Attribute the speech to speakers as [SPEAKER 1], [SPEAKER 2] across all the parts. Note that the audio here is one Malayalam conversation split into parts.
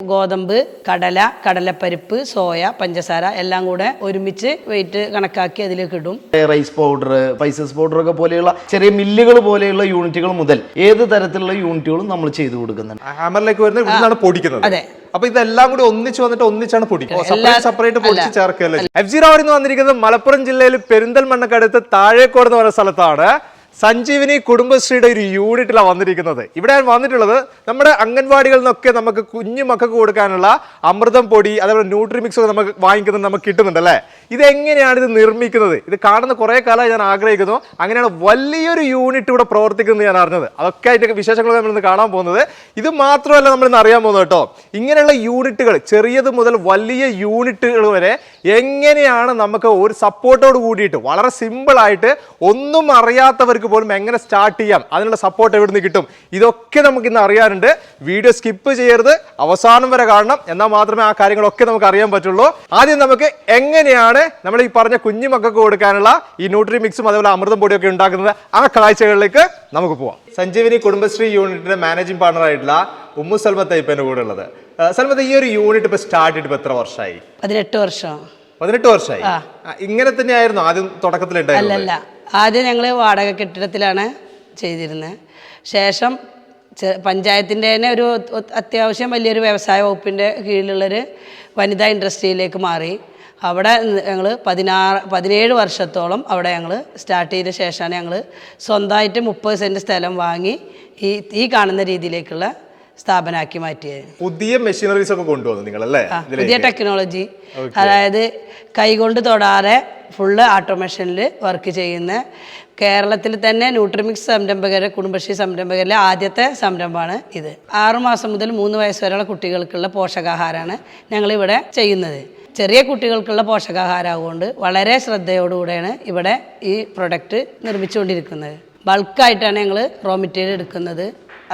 [SPEAKER 1] ഗോതമ്പ് കടല കടലപ്പരിപ്പ് സോയ പഞ്ചസാര എല്ലാം കൂടെ ഒരുമിച്ച് വെയിറ്റ് കണക്കാക്കി അതിലേക്ക് ഇടും.
[SPEAKER 2] റൈസ് പൗഡർ സ്പൈസസ് പൗഡർ ഒക്കെ പോലെയുള്ള ചെറിയ മില്ലുകൾ പോലെയുള്ള യൂണിറ്റുകൾ മുതൽ ഏത് തരത്തിലുള്ള യൂണിറ്റുകളും നമ്മൾ ചെയ്തു കൊടുക്കുന്നുണ്ട്.
[SPEAKER 3] ഹാമറിലേക്ക് വരുന്നത് ഇവിടുന്നാണ് പൊടിക്കുന്നത്.
[SPEAKER 1] അതെ.
[SPEAKER 3] അപ്പൊ ഇതെല്ലാം കൂടി ഒന്നിച്ച് വന്നിട്ട് ഒന്നിച്ചാണ് പൊടിക്കുന്നത് സെപ്പറേറ്റ് പൊടിച്ച് ചേർക്കുക എഫ് ജി റാവർ വന്നിരിക്കുന്നത് മലപ്പുറം ജില്ലയിൽ പെരിന്തൽമണ്ണക്കടുത്ത് താഴേക്കോട് എന്ന് പറയുന്ന സ്ഥലത്താണ്. സഞ്ജീവിനി കുടുംബശ്രീയുടെ ഒരു യൂണിറ്റിലാണ് വന്നിരിക്കുന്നത്. ഇവിടെ വന്നിട്ടുള്ളത്. നമ്മുടെ അംഗൻവാടികളിൽ നിന്നൊക്കെ നമുക്ക് കുഞ്ഞു മക്കൾക്ക് കൊടുക്കാനുള്ള അമൃതം പൊടി അതേപോലെ ന്യൂട്രിമിക്സ് ഒക്കെ നമുക്ക് വാങ്ങിക്കുന്നത് നമുക്ക് കിട്ടുന്നുണ്ടല്ലേ ഇതെങ്ങനെയാണ് ഇത് നിർമ്മിക്കുന്നത്? ഇത് കാണുന്ന കുറേ കാലമായി ഞാൻ ആഗ്രഹിക്കുന്നു. അങ്ങനെയാണ് വലിയൊരു യൂണിറ്റ് ഇവിടെ പ്രവർത്തിക്കുന്നത് ഞാൻ അറിഞ്ഞത്. അതൊക്കെ അതിന്റെ വിശേഷങ്ങൾ നമ്മൾ ഇന്ന് കാണാൻ പോകുന്നത്. ഇത് മാത്രമല്ല നമ്മൾ ഇന്ന് അറിയാൻ പോകുന്നത് കേട്ടോ. ഇങ്ങനെയുള്ള യൂണിറ്റുകൾ ചെറിയത് മുതൽ വലിയ യൂണിറ്റുകൾ വരെ എങ്ങനെയാണ് നമുക്ക് ഒരു സപ്പോർട്ടോട് കൂടിയിട്ട് വളരെ സിമ്പിളായിട്ട് ഒന്നും അറിയാത്തവർക്ക് പോലും എങ്ങനെ സ്റ്റാർട്ട് ചെയ്യാം? അതിനുള്ള സപ്പോർട്ട് എവിടെ നിന്ന് കിട്ടും? ഇതൊക്കെ നമുക്ക് ഇന്ന് അറിയാനുണ്ട്. വീഡിയോ സ്കിപ്പ് ചെയ്യരുത്. അവസാനം വരെ കാണണം. എന്നാൽ മാത്രമേ ആ കാര്യങ്ങളൊക്കെ നമുക്ക് അറിയാൻ പറ്റുള്ളൂ. ആദ്യം നമുക്ക് എങ്ങനെയാണ് നമ്മൾ ഈ പറഞ്ഞ കുഞ്ഞു മക്കൾക്ക് കൊടുക്കാനുള്ള ഈ ന്യൂട്രി മിക്സും അതേപോലെ അമൃതം പൊടിയൊക്കെ ഉണ്ടാക്കുന്നത് ആ കാഴ്ചകളിലേക്ക് നമുക്ക് പോവാം. സഞ്ജീവിനി കുടുംബശ്രീ യൂണിറ്റിന്റെ മാനേജിംഗ് പാർട്ണർ ആയിട്ടുള്ള ഉമ്മു സൽമത്ത് ഇപ്പൊ കൂടെ ഉള്ളത് സൽമത്ത് ഈ ഒരു യൂണിറ്റ് ഇപ്പൊ സ്റ്റാർട്ട് ചെയ്തിട്ട് ഇപ്പൊ എത്ര വർഷമായി?
[SPEAKER 1] പതിനെട്ട് വർഷം.
[SPEAKER 3] പതിനെട്ട് വർഷമായി ഇങ്ങനെ തന്നെയായിരുന്നു ആദ്യം തുടക്കത്തിൽ
[SPEAKER 1] അല്ലല്ല ആദ്യം ഞങ്ങൾ വാടക കെട്ടിടത്തിലാണ് ചെയ്തിരുന്നത് ശേഷം പഞ്ചായത്തിന്റെ തന്നെ ഒരു അത്യാവശ്യം വലിയൊരു വ്യവസായ വകുപ്പിന്റെ കീഴിലുള്ളൊരു വനിതാ ഇൻഡസ്ട്രിയിലേക്ക് മാറി. അവിടെ ഞങ്ങൾ പതിനാറ് പതിനേഴ് വർഷത്തോളം അവിടെ ഞങ്ങൾ സ്റ്റാർട്ട് ചെയ്ത ശേഷമാണ് ഞങ്ങൾ സ്വന്തമായിട്ട് മുപ്പത് സെന്റ് സ്ഥലം വാങ്ങി ഈ ഈ കാണുന്ന രീതിയിലേക്കുള്ള സ്ഥാപനമാക്കി മാറ്റിയത്
[SPEAKER 3] പുതിയ മെഷീനറീസ് ഒക്കെ കൊണ്ടുവന്നു നിങ്ങൾ അല്ലേ
[SPEAKER 1] പുതിയ ടെക്നോളജി അതായത് കൈകൊണ്ട് തൊടാതെ ഫുള്ള് ഓട്ടോമേഷനിൽ വർക്ക് ചെയ്യുന്ന കേരളത്തിൽ തന്നെ ന്യൂട്രിമിക്സ് സംരംഭകരെ കുടുംബശ്രീ സംരംഭകരിലെ ആദ്യത്തെ സംരംഭമാണ് ഇത്. ആറുമാസം മുതൽ മൂന്ന് വയസ്സ് വരെയുള്ള കുട്ടികൾക്കുള്ള പോഷകാഹാരമാണ് ഞങ്ങളിവിടെ ചെയ്യുന്നത്. ചെറിയ കുട്ടികൾക്കുള്ള പോഷകാഹാരമാകൊണ്ട് വളരെ ശ്രദ്ധയോടുകൂടെയാണ് ഇവിടെ ഈ പ്രൊഡക്റ്റ് നിർമ്മിച്ചുകൊണ്ടിരിക്കുന്നത്. ബൾക്കായിട്ടാണ് ഞങ്ങൾ റോ മെറ്റീരിയൽ എടുക്കുന്നത്.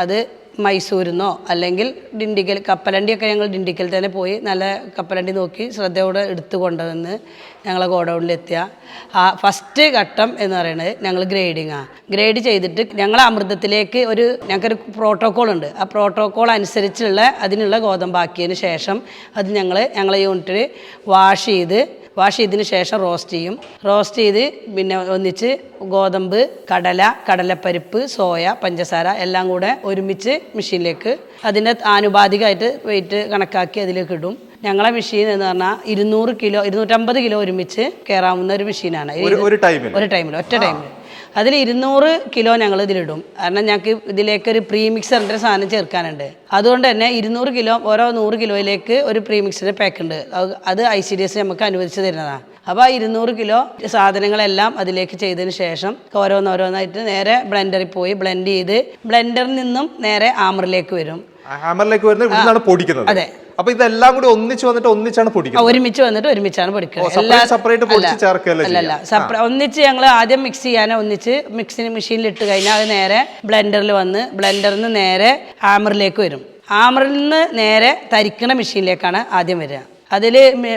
[SPEAKER 1] അത് മൈസൂരിൽ അല്ലെങ്കിൽ ഡിണ്ടിക്കൽ കപ്പലണ്ടിയൊക്കെ ഞങ്ങൾ ഡിണ്ടിക്കൽ തന്നെ പോയി നല്ല കപ്പലണ്ടി നോക്കി ശ്രദ്ധയോടെ എടുത്തു കൊണ്ടുവന്ന് ഞങ്ങൾ ഗോഡൗണിലെത്തിയ. ആ ഫസ്റ്റ് ഘട്ടം എന്ന് പറയുന്നത് ഞങ്ങൾ ഗ്രേഡിങ്ങാണ് ഗ്രേഡ് ചെയ്തിട്ട് ഞങ്ങൾ അമൃതത്തിലേക്ക് ഒരു ഞങ്ങൾക്കൊരു പ്രോട്ടോക്കോൾ ഉണ്ട്. ആ പ്രോട്ടോക്കോൾ അനുസരിച്ചുള്ള അതിനുള്ള ഗോതമ്പാക്കിയതിന് ശേഷം അത് ഞങ്ങൾ ഞങ്ങളെ യൂണിറ്റിൽ വാഷ് ചെയ്ത് വാഷ് ചെയ്തതിന് ശേഷം റോസ്റ്റ് ചെയ്യും. റോസ്റ്റ് ചെയ്ത് പിന്നെ ഒന്നിച്ച് ഗോതമ്പ് കടല കടലപ്പരിപ്പ് സോയ പഞ്ചസാര എല്ലാം കൂടെ ഒരുമിച്ച് മെഷീനിലേക്ക് അതിന്റെ ആനുപാതികമായിട്ട് വെയിറ്റ് കണക്കാക്കി അതിലേക്ക് ഇടും. ഞങ്ങളെ മെഷീൻ എന്ന് പറഞ്ഞാൽ ഇരുന്നൂറ് കിലോ ഇരുന്നൂറ്റമ്പത് കിലോ ഒരുമിച്ച് കയറാവുന്ന ഒരു മെഷീനാണ്
[SPEAKER 3] ഒരു- ടൈമിൽ
[SPEAKER 1] ഒറ്റ ടൈമിൽ അതിൽ ഇരുന്നൂറ് കിലോ ഞങ്ങൾ ഇതിലിടും. കാരണം ഞങ്ങൾക്ക് ഇതിലേക്ക് ഒരു പ്രീ മിക്സറിന്റെ സാധനം ചേർക്കാനുണ്ട്. അതുകൊണ്ട് തന്നെ ഇരുന്നൂറ് കിലോ ഓരോ നൂറ് കിലോയിലേക്ക് ഒരു പ്രീ മിക്സറിന്റെ പാക്ക് ഉണ്ട്. അത് ഐ സി ഡി എസ് നമുക്ക് അനുവദിച്ച് തരുന്നതാണ് അപ്പോൾ ആ ഇരുന്നൂറ് കിലോ സാധനങ്ങളെല്ലാം അതിലേക്ക് ചെയ്തതിന് ശേഷം ഓരോന്നോരോന്നായിട്ട് നേരെ ബ്ലെൻഡറിൽ പോയി ബ്ലെൻഡ് ചെയ്ത് ബ്ലെൻഡറിൽ നിന്നും നേരെ ആമറിലേക്ക് വരും.
[SPEAKER 3] ഹാമറിലേക്ക് വരുന്നത് ഇവിടുന്നാണ് പൊടിക്കുന്നത്.
[SPEAKER 1] അതെ.
[SPEAKER 3] അപ്പൊ ഇതെല്ലാം കൂടി ഒന്നിച്ച് വന്നിട്ട് ഒന്നിച്ചാണ് പൊടിക്കുന്നത്.
[SPEAKER 1] ഒരുമിച്ച് വന്നിട്ട് ഒരുമിച്ചാണ്
[SPEAKER 3] പൊടിക്കുന്നത്. separate പൊടിച്ച്
[SPEAKER 1] ഒന്നിച്ച് ഞങ്ങൾ ആദ്യം മിക്സ് ചെയ്യാനോ ഒന്നിച്ച് മിക്സിന് മെഷീനിൽ ഇട്ട് കഴിഞ്ഞാൽ അത് നേരെ ബ്ലെൻഡറിൽ വന്ന് ബ്ലെൻഡറിൽ നിന്ന് നേരെ ഹാമറിലേക്ക് വരും. ഹാമറിൽ നിന്ന് നേരെ തരിക്കണ മെഷീനിലേക്കാണ് ആദ്യം വരിക. അതിൽ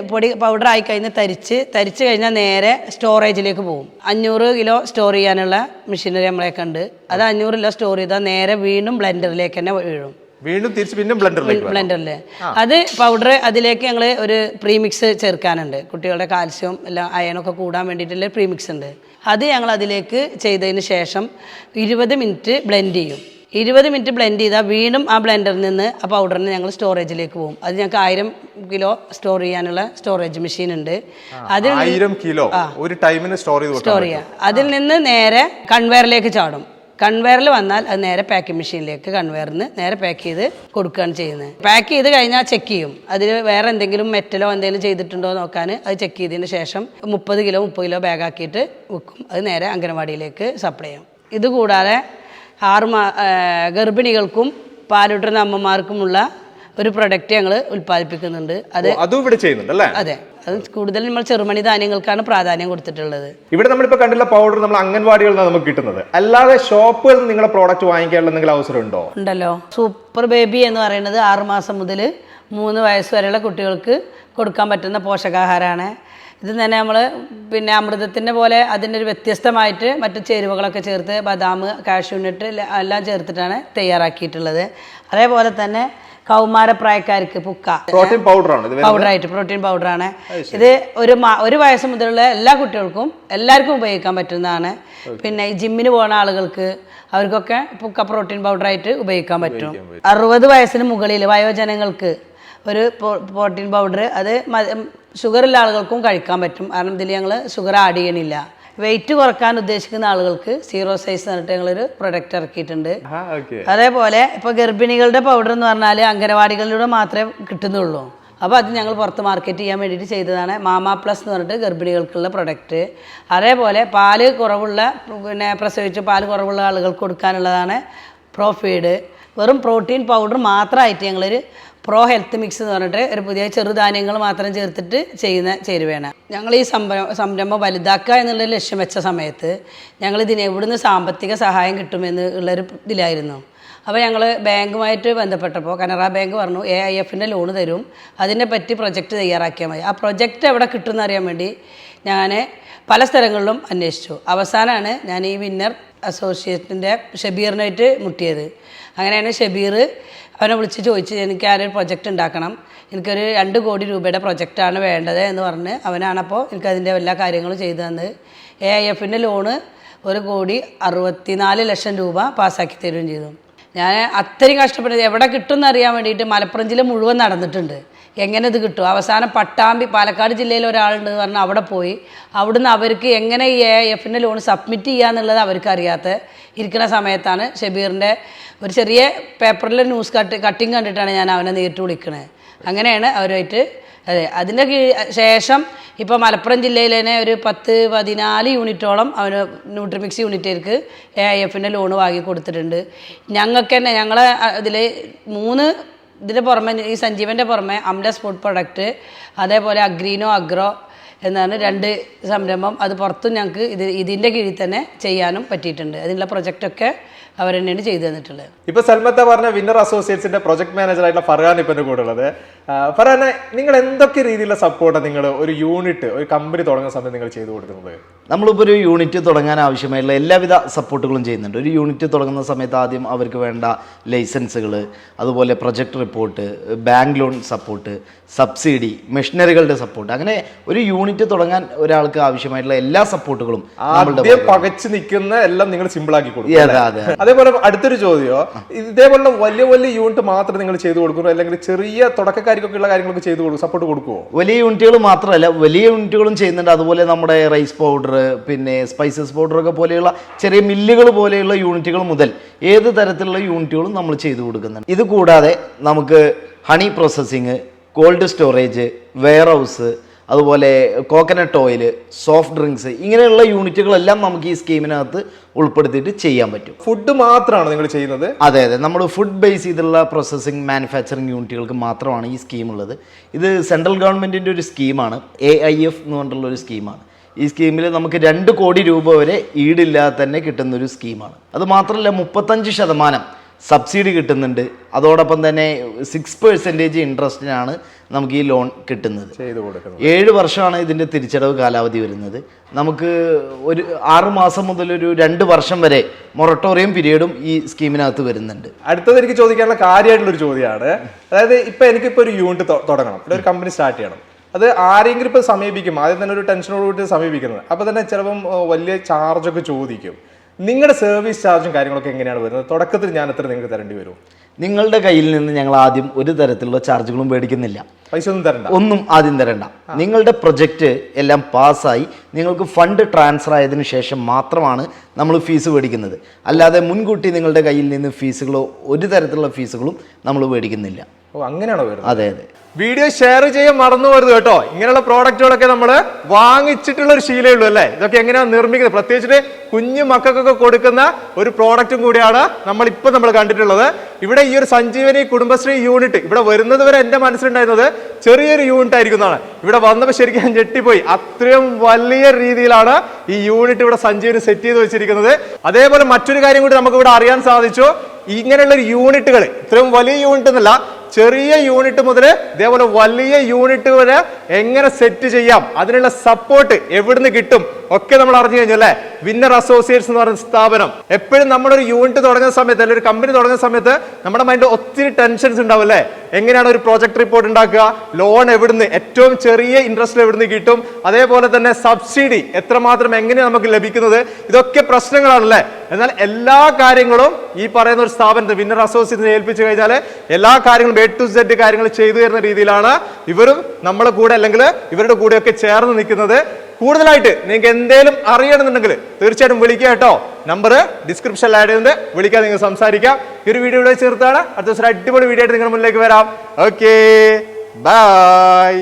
[SPEAKER 1] പൊടി പൗഡർ ആയി കഴിഞ്ഞ് തരിച്ച് തരിച്ച് കഴിഞ്ഞാൽ നേരെ സ്റ്റോറേജിലേക്ക് പോകും. അഞ്ഞൂറ് കിലോ സ്റ്റോർ ചെയ്യാനുള്ള മെഷീനറി നമ്മളെ കണ്ട്. അത് അഞ്ഞൂറ് കിലോ സ്റ്റോർ ചെയ്താൽ നേരെ വീണ്ടും ബ്ലെൻഡറിലേക്ക് തന്നെ വീഴും.
[SPEAKER 3] വീണ്ടും തിരിച്ച് പിന്നെ ബ്ലെൻഡറിലേക്ക്
[SPEAKER 1] ബ്ലെൻഡറിൽ അത് പൗഡർ അതിലേക്ക് ഞങ്ങൾ ഒരു പ്രീമിക്സ് ചേർക്കാനുണ്ട്. കുട്ടികളുടെ കാൽസ്യം എല്ലാം അയണൊക്കെ കൂടാൻ വേണ്ടിയിട്ടുള്ള പ്രീമിക്സ് ഉണ്ട്. അത് ഞങ്ങൾ അതിലേക്ക് ചെയ്തതിന് ശേഷം ഇരുപത് മിനിറ്റ് ബ്ലെൻഡ് ചെയ്യും. ഇരുപത് മിനിറ്റ് ബ്ലെൻഡ് ചെയ്താൽ വീണ്ടും ആ ബ്ലെൻഡറിൽ നിന്ന് ആ പൗഡറിന് ഞങ്ങൾ സ്റ്റോറേജിലേക്ക് പോകും. അത് ഞങ്ങൾക്ക് ആയിരം കിലോ സ്റ്റോർ ചെയ്യാനുള്ള സ്റ്റോറേജ് മെഷീൻ ഉണ്ട്. അതിൽ
[SPEAKER 3] ആയിരം കിലോ ഒരു ടൈമിന് സ്റ്റോർ
[SPEAKER 1] സ്റ്റോർ ചെയ്യുക അതിൽ നിന്ന് നേരെ കൺവെയറിലേക്ക് ചാടും. കൺവെയറിൽ വന്നാൽ അത് നേരെ പാക്കിംഗ് മെഷീനിലേക്ക് കൺവെയറിന് നേരെ പാക്ക് ചെയ്ത് കൊടുക്കുകയാണ് ചെയ്യുന്നത്. പാക്ക് ചെയ്ത് കഴിഞ്ഞാൽ ചെക്ക് ചെയ്യും. അതിൽ വേറെ എന്തെങ്കിലും മെറ്റലോ എന്തെങ്കിലും ചെയ്തിട്ടുണ്ടോ നോക്കാൻ അത് ചെക്ക് ചെയ്തതിന് ശേഷം മുപ്പത് കിലോ മുപ്പത് കിലോ ബാഗാക്കിയിട്ട് വെക്കും. അത് നേരെ അംഗനവാടിയിലേക്ക് സപ്ലൈ ചെയ്യും. ഇതുകൂടാതെ ആറ് മാ ഗർഭിണികൾക്കും പാലുട്ടുന്ന അമ്മമാർക്കുമുള്ള ഒരു പ്രൊഡക്റ്റ് ഞങ്ങൾ ഉൽപ്പാദിപ്പിക്കുന്നുണ്ട്. അത്
[SPEAKER 3] അതും ഇവിടെ ചെയ്യുന്നുണ്ട് അല്ലേ?
[SPEAKER 1] അതെ. അത് കൂടുതൽ നമ്മൾ ചെറുമണി ധാന്യങ്ങൾക്കാണ് പ്രാധാന്യം കൊടുത്തിട്ടുള്ളത്.
[SPEAKER 3] ഇവിടെ നമ്മളിപ്പോ കണ്ടുള്ള പൗഡർ നമ്മൾ അംഗൻവാടികളിൽ നിന്ന് നമുക്ക് കിട്ടുന്നത്. അല്ലാതെ ഷോപ്പുകളിൽ നിന്ന് നിങ്ങളുടെ പ്രോഡക്റ്റ് വാങ്ങിക്കാനുള്ള എന്തെങ്കിലും അവസരം ഉണ്ടോ?
[SPEAKER 1] ഉണ്ടല്ലോ. സൂപ്പർ ബേബി എന്ന് പറയുന്നത് ആറുമാസം മുതൽ മൂന്ന് വയസ്സ് വരെയുള്ള കുട്ടികൾക്ക് കൊടുക്കാൻ പറ്റുന്ന പോഷകാഹാരമാണ്. ഇത് തന്നെ നമ്മൾ പിന്നെ അമൃതത്തിന്റെ പോലെ അതിന്റെ ഒരു വ്യത്യസ്തമായിട്ട് മറ്റ് ചേരുവകളൊക്കെ ചേർത്ത് ബദാം കാഷ്യൂനട്ട് എല്ലാം ചേർത്തിട്ടാണ് തയ്യാറാക്കിയിട്ടുള്ളത്. അതേപോലെ തന്നെ കൗമാരപ്രായക്കാർക്ക് പുക്ക.
[SPEAKER 3] പ്രോട്ടീൻ പൗഡറാണ്.
[SPEAKER 1] ആയിട്ട് പ്രോട്ടീൻ ആണ് ഇത് ഒരു ഒരു വയസ്സ് മുതലുള്ള എല്ലാ കുട്ടികൾക്കും എല്ലാവർക്കും ഉപയോഗിക്കാൻ പറ്റുന്നതാണ്. പിന്നെ ഈ ജിമ്മിന് പോകുന്ന ആളുകൾക്ക് അവർക്കൊക്കെ പുക്ക പ്രോട്ടീൻ പൗഡറായിട്ട് ഉപയോഗിക്കാൻ പറ്റും. അറുപത് വയസ്സിന് മുകളിൽ വയോജനങ്ങൾക്ക് ഒരു പ്രോ- പ്രോട്ടീൻ പൗഡർ അത് ഷുഗർ ഉള്ള ആളുകൾക്കും കഴിക്കാൻ പറ്റും. കാരണം ഇതിൽ ഞങ്ങൾ ഷുഗർ ആഡ് ചെയ്യണില്ല. വെയിറ്റ് കുറയ്ക്കാൻ ഉദ്ദേശിക്കുന്ന ആളുകൾക്ക് സീറോ സൈസ് എന്നിട്ട് ഞങ്ങളൊരു പ്രൊഡക്റ്റ് ഇറക്കിയിട്ടുണ്ട്. അതേപോലെ ഇപ്പൊ ഗർഭിണികളുടെ പൗഡർ എന്ന് പറഞ്ഞാൽ അംഗനവാടികളിലൂടെ മാത്രമേ കിട്ടുന്നുള്ളൂ. അപ്പോൾ അത് ഞങ്ങൾ പുറത്ത് മാർക്കറ്റ് ചെയ്യാൻ വേണ്ടിയിട്ട് ചെയ്തതാണ്. മാമ പ്ലസ് എന്ന് പറഞ്ഞിട്ട് ഗർഭിണികൾക്കുള്ള പ്രൊഡക്റ്റ് അതേപോലെ പാൽ കുറവുള്ള പിന്നെ പ്രസവിച്ച് പാൽ കുറവുള്ള ആളുകൾക്ക് കൊടുക്കാനുള്ളതാണ് പ്രോഫീഡ് വെറും പ്രോട്ടീൻ പൗഡർ മാത്രമായിട്ട് ഞങ്ങളൊരു പ്രോ ഹെൽത്ത് മിക്സ് എന്ന് പറഞ്ഞിട്ട് ഒരു പുതിയ ചെറുധാന്യങ്ങൾ മാത്രം ചേർത്തിട്ട് ചെയ്യുന്ന ചേരുവയാണ്. ഞങ്ങൾ ഈ സംരംഭം സംരംഭം വലുതാക്കുക എന്നുള്ള ലക്ഷ്യം വെച്ച സമയത്ത് ഞങ്ങൾ ഇതിന് എവിടുന്ന് സാമ്പത്തിക സഹായം കിട്ടുമെന്ന് ഉള്ളൊരു ഇതിലായിരുന്നു. അപ്പോൾ ഞങ്ങൾ ബാങ്കുമായിട്ട് ബന്ധപ്പെട്ടപ്പോൾ കനറ ബാങ്ക് പറഞ്ഞു എ ഐ എഫിന്റെ ലോൺ തരും. അതിനെ പറ്റി പ്രൊജക്റ്റ് തയ്യാറാക്കിയാൽ മതി. ആ പ്രൊജക്റ്റ് എവിടെ കിട്ടുമെന്ന് അറിയാൻ വേണ്ടി ഞാൻ പല സ്ഥലങ്ങളിലും അന്വേഷിച്ചു. അവസാനമാണ് ഞാൻ ഈ വിന്നർ അസോസിയേറ്റിന്റെ ഷബീറിനായിട്ട് മുട്ടിയത്. അങ്ങനെയാണ് ഷബീർ അവനെ വിളിച്ച് ചോദിച്ച് എനിക്ക് ആരൊരു പ്രൊജക്റ്റ് ഉണ്ടാക്കണം? എനിക്കൊരു രണ്ട് കോടി രൂപയുടെ പ്രൊജക്റ്റാണ് വേണ്ടത് എന്ന് പറഞ്ഞ് അവനാണപ്പോൾ എനിക്കതിന്റെ എല്ലാ കാര്യങ്ങളും ചെയ്തു തന്നത്. എ ഐ എഫിന്റെ ലോണ് ഒരു കോടി അറുപത്തിനാല് ലക്ഷം രൂപ പാസ്സാക്കി തരുകയും ചെയ്തു. ഞാൻ അത്രയും കഷ്ടപ്പെട്ടത് എവിടെ കിട്ടുമെന്ന് അറിയാൻ വേണ്ടിയിട്ട് മലപ്പുറം ജില്ല മുഴുവൻ നടന്നിട്ടുണ്ട്. എങ്ങനെ ഇത് കിട്ടും? അവസാനം പട്ടാമ്പി പാലക്കാട് ജില്ലയിൽ ഒരാളുണ്ട് പറഞ്ഞാൽ അവിടെ പോയി. അവിടുന്ന് അവർക്ക് എങ്ങനെ ഈ എ എഫിന്റെ ലോൺ സബ്മിറ്റ് ചെയ്യാന്നുള്ളത് അവർക്ക് അറിയാത്ത ഇരിക്കുന്ന സമയത്താണ് ഷബീറിന്റെ ഒരു ചെറിയ പേപ്പറിലെ ന്യൂസ് കട്ട് കട്ടിങ് കണ്ടിട്ടാണ് ഞാൻ അവനെ നേരിട്ട് വിളിക്കുന്നത് അങ്ങനെയാണ് അവരുമായിട്ട് അതെ അതിന്റെ ശേഷം ഇപ്പോൾ മലപ്പുറം ജില്ലയിൽ തന്നെ ഒരു പത്ത് പതിനാല് യൂണിറ്റോളം അവന് ന്യൂട്രിമിക്സ് യൂണിറ്റുകാർക്ക് എ ഐ എഫിന്റെ ലോണ് വാങ്ങി കൊടുത്തിട്ടുണ്ട്. ഞങ്ങൾക്ക് തന്നെ ഞങ്ങളെ ഇതിൽ മൂന്ന് ഇതിന്റെ പുറമെ ഈ സഞ്ജീവന്റെ പുറമെ അംഡസ് ഫുഡ് പ്രൊഡക്റ്റ് അതേപോലെ അഗ്രീനോ അഗ്രോ എന്നാണ് രണ്ട് സംരംഭം അത് പുറത്തും ഞങ്ങൾക്ക് ഇത് ഇതിന്റെ കീഴിൽ തന്നെ ചെയ്യാനും പറ്റിയിട്ടുണ്ട്. അതിനുള്ള പ്രൊജക്റ്റൊക്കെ അവർ തന്നെയാണ് ചെയ്തു തന്നിട്ടുള്ളത്.
[SPEAKER 3] ഇപ്പൊ സൽമത്ത പറഞ്ഞ വിന്നർ അസോസിയേറ്റ്സിന്റെ പ്രൊജക്ട് മാനേജർ ആയിട്ടുള്ള ഫർഹാൻ ഇപ്പൊ എന്റെ കൂടെ ഉള്ളത്. ഫർഹാന നിങ്ങൾ എന്തൊക്കെ രീതിയിലുള്ള സപ്പോർട്ടാണ് നിങ്ങൾ ഒരു യൂണിറ്റ് ഒരു കമ്പനി തുടങ്ങുന്ന സമയത്ത് നിങ്ങൾ ചെയ്തു കൊടുക്കുന്നത്?
[SPEAKER 2] നമ്മളിപ്പോൾ ഒരു യൂണിറ്റ് തുടങ്ങാൻ ആവശ്യമായിട്ടുള്ള എല്ലാവിധ സപ്പോർട്ടുകളും ചെയ്യുന്നുണ്ട്. ഒരു യൂണിറ്റ് തുടങ്ങുന്ന സമയത്ത് ആദ്യം അവർക്ക് വേണ്ട ലൈസൻസുകൾ അതുപോലെ project report bank loan support subsidy മെഷീനറികളുടെ support അങ്ങനെ ഒരു യൂണിറ്റ് തുടങ്ങാൻ ഒരാൾക്ക് ആവശ്യമായിട്ടുള്ള എല്ലാ സപ്പോർട്ടുകളും
[SPEAKER 3] പകച്ചു നിൽക്കുന്ന എല്ലാം നിങ്ങൾ സിമ്പിൾ ആക്കി കൊടുക്കും
[SPEAKER 2] അതെ അതെ.
[SPEAKER 3] അതേപോലെ അടുത്തൊരു ചോദ്യമോ? ഇതേപോലുള്ള വലിയ വലിയ യൂണിറ്റ് മാത്രം നിങ്ങൾ ചെയ്തു കൊടുക്കുന്നു അല്ലെങ്കിൽ ചെറിയ തുടക്കക്കാർക്കൊക്കെ ഉള്ള കാര്യങ്ങളൊക്കെ ചെയ്തു കൊടുക്കും സപ്പോർട്ട് കൊടുക്കുമോ
[SPEAKER 2] വലിയ യൂണിറ്റുകൾ മാത്രമല്ല വലിയ യൂണിറ്റുകളും ചെയ്യുന്നുണ്ട്. അതുപോലെ നമ്മുടെ റൈസ് പൗഡർ പിന്നെ സ്പൈസസ് പൗഡർ ഒക്കെ പോലെയുള്ള ചെറിയ മില്ലുകൾ പോലെയുള്ള യൂണിറ്റുകൾ മുതൽ ഏത് തരത്തിലുള്ള യൂണിറ്റുകളും നമ്മൾ ചെയ്തു കൊടുക്കുന്നുണ്ട്. ഇത് കൂടാതെ നമുക്ക് honey processing cold storage warehouse അതുപോലെ കോക്കനട്ട് ഓയിൽ സോഫ്റ്റ് ഡ്രിങ്ക്സ് ഇങ്ങനെയുള്ള യൂണിറ്റുകളെല്ലാം നമുക്ക് ഈ സ്കീമിനകത്ത് ഉൾപ്പെടുത്തിയിട്ട് ചെയ്യാൻ പറ്റും.
[SPEAKER 3] ഫുഡ് മാത്രമാണ് നിങ്ങൾ ചെയ്യുന്നത്?
[SPEAKER 2] അതെ അതെ. നമ്മൾ ഫുഡ് ബേസ് ചെയ്തുള്ള പ്രോസസ്സിംഗ് മാനുഫാക്ചറിങ് യൂണിറ്റുകൾക്ക് മാത്രമാണ് ഈ സ്കീം ഉള്ളത്. ഇത് സെൻട്രൽ ഗവൺമെന്റിന്റെ ഒരു സ്കീമാണ് എ ഐ എഫ് എന്ന് പറഞ്ഞിട്ടുള്ള ഒരു സ്കീമാണ് ഈ സ്കീമിൽ നമുക്ക് രണ്ട് കോടി രൂപ വരെ ഈടില്ലാതെ തന്നെ കിട്ടുന്ന ഒരു സ്കീമാണ് അത് മാത്രമല്ല മുപ്പത്തഞ്ച് ശതമാനം സബ്സിഡി കിട്ടുന്നുണ്ട്. അതോടൊപ്പം തന്നെ സിക്സ് പെർസെന്റേജ് ഇൻട്രസ്റ്റിനാണ് നമുക്ക് ഈ ലോൺ കിട്ടുന്നത്. ഏഴ് വർഷമാണ് ഇതിന്റെ തിരിച്ചടവ് കാലാവധി വരുന്നത്. നമുക്ക് ഒരു ആറ് മാസം മുതൽ ഒരു രണ്ട് വർഷം വരെ മൊറട്ടോറിയം പീരീഡും ഈ സ്കീമിനകത്ത് വരുന്നുണ്ട്.
[SPEAKER 3] അടുത്തത് എനിക്ക് ചോദിക്കാനുള്ള കാര്യമായിട്ടുള്ള ഒരു ചോദ്യമാണ്. അതായത് ഇപ്പൊ എനിക്കിപ്പോ ഒരു യൂണിറ്റ് തുടങ്ങണം. ഇവിടെ ഒരു കമ്പനി സ്റ്റാർട്ട് ചെയ്യണം. അത് ആരെങ്കിലും ഇപ്പൊ സമീപിക്കും. ആദ്യം തന്നെ ഒരു ടെൻഷനോട് കൂടി സമീപിക്കുന്നത്. അപ്പോൾ തന്നെ ചിലപ്പം വലിയ വലിയ ചാർജൊക്കെ ചോദിക്കും. നിങ്ങളുടെ സർവീസ് ചാർജും കാര്യങ്ങളൊക്കെ എങ്ങനെയാണ് വരുന്നത്? തുടക്കത്തിൽ ഞാൻ എത്ര നിങ്ങൾക്ക് തരേണ്ടി വരും
[SPEAKER 2] നിങ്ങളുടെ കയ്യിൽ നിന്ന് ഞങ്ങൾ ആദ്യം ഒരു തരത്തിലുള്ള ചാർജുകളും മേടിക്കുന്നില്ല.
[SPEAKER 3] പൈസ ഒന്നും തരണ്ട?
[SPEAKER 2] ഒന്നും ആദ്യം തരണ്ട. നിങ്ങളുടെ പ്രൊജക്റ്റ് എല്ലാം പാസ്സായി. നിങ്ങൾക്ക് ഫണ്ട് ട്രാൻസ്ഫർ ആയതിന് ശേഷം മാത്രമാണ് നമ്മൾ ഫീസ് മേടിക്കുന്നത്. അല്ലാതെ മുൻകൂട്ടി നിങ്ങളുടെ കയ്യിൽ നിന്ന് ഫീസുകളോ ഒരു തരത്തിലുള്ള ഫീസുകളും നമ്മൾ മേടിക്കുന്നില്ല.
[SPEAKER 3] ഓ അങ്ങനെയാണോ വരുന്നത്?
[SPEAKER 2] അതെ അതെ.
[SPEAKER 3] വീഡിയോ ഷെയർ ചെയ്യാൻ മറന്നു പോരുത് കേട്ടോ. ഇങ്ങനെയുള്ള പ്രോഡക്റ്റുകളൊക്കെ നമ്മൾ വാങ്ങിച്ചിട്ടുള്ള ഒരു ശീലമേ ഉള്ളൂ അല്ലേ? ഇതൊക്കെ എങ്ങനെയാണ് നിർമ്മിക്കുന്നത്? പ്രത്യേകിച്ച് കുഞ്ഞു മക്കൾക്കൊക്കെ കൊടുക്കുന്ന ഒരു പ്രോഡക്റ്റും കൂടിയാണ് നമ്മൾ ഇപ്പൊ നമ്മൾ കണ്ടിട്ടുള്ളത്. ഇവിടെ ഈ ഒരു സഞ്ജീവനി കുടുംബശ്രീ യൂണിറ്റ് ഇവിടെ വരുന്നത് വരെ എന്റെ മനസ്സിലുണ്ടായിരുന്നത് ചെറിയൊരു യൂണിറ്റ് ആയിരിക്കുന്നതാണ്. ഇവിടെ വന്നപ്പോൾ ശരിക്കും ഞാൻ ഞെട്ടിപ്പോയി. അത്രയും വലിയ രീതിയിലാണ് ഈ യൂണിറ്റ് ഇവിടെ സഞ്ജീവനി സെറ്റ് ചെയ്ത് വെച്ചിരിക്കുന്നത്. അതേപോലെ മറ്റൊരു കാര്യം കൂടി നമുക്ക് ഇവിടെ അറിയാൻ സാധിച്ചു. ഇങ്ങനെയുള്ള യൂണിറ്റുകൾ ഇത്രയും വലിയ യൂണിറ്റ് എന്നല്ല ചെറിയ യൂണിറ്റ് മുതൽ ഇതേപോലെ വലിയ യൂണിറ്റ് വരെ എങ്ങനെ സെറ്റ് ചെയ്യാം അതിനുള്ള സപ്പോർട്ട് എവിടുന്ന് കിട്ടും ഒക്കെ നമ്മൾ അറിഞ്ഞു കഴിഞ്ഞു അല്ലേ? വിന്നർ അസോസിയേറ്റ്സ് എന്ന് പറയുന്ന സ്ഥാപനം. എപ്പോഴും നമ്മളൊരു യൂണിറ്റ് തുടങ്ങുന്ന സമയത്ത് അല്ലെങ്കിൽ ഒരു കമ്പനി തുടങ്ങുന്ന സമയത്ത് നമ്മുടെ മൈൻഡ് ഒത്തിരി ടെൻഷൻസ് ഉണ്ടാവും അല്ലേ? എങ്ങനെയാണ് ഒരു പ്രോജക്ട് റിപ്പോർട്ട് ഉണ്ടാക്കുക? ലോൺ എവിടുന്ന് ഏറ്റവും ചെറിയ ഇൻട്രസ്റ്റ് എവിടുന്ന് കിട്ടും? അതേപോലെ തന്നെ സബ്സിഡി എത്രമാത്രം എങ്ങനെയാണ് നമുക്ക് ലഭിക്കുന്നത്? ഇതൊക്കെ പ്രശ്നങ്ങളാണല്ലേ എന്നാൽ എല്ലാ കാര്യങ്ങളും ഈ പറയുന്ന ഒരു സ്ഥാപനത്തെ വിന്നർ അസോസിയേഷനെ ഏൽപ്പിച്ചു കഴിഞ്ഞാൽ എല്ലാ കാര്യങ്ങളും ടു സെഡ് കാര്യങ്ങൾ ചെയ്തു തരുന്ന രീതിയിലാണ് ഇവരും നമ്മുടെ കൂടെ അല്ലെങ്കിൽ ഇവരുടെ കൂടെയൊക്കെ ചേർന്ന് നിൽക്കുന്നത്. കൂടുതലായിട്ട് നിങ്ങൾക്ക് എന്തെങ്കിലും അറിയണമെന്നുണ്ടെങ്കിൽ തീർച്ചയായിട്ടും വിളിക്കുക കേട്ടോ. നമ്പർ ഡിസ്ക്രിപ്ഷനിൽ ആഡ് ചെയ്യുന്നത് വിളിക്കാൻ നിങ്ങൾ സംസാരിക്കാം. ഈ ഒരു വീഡിയോ ഇവിടെ ചേർത്താണ് അടുത്ത ദിവസം അടിപൊളി വീഡിയോ ആയിട്ട് നിങ്ങളുടെ മുന്നിലേക്ക് വരാം. Okay bye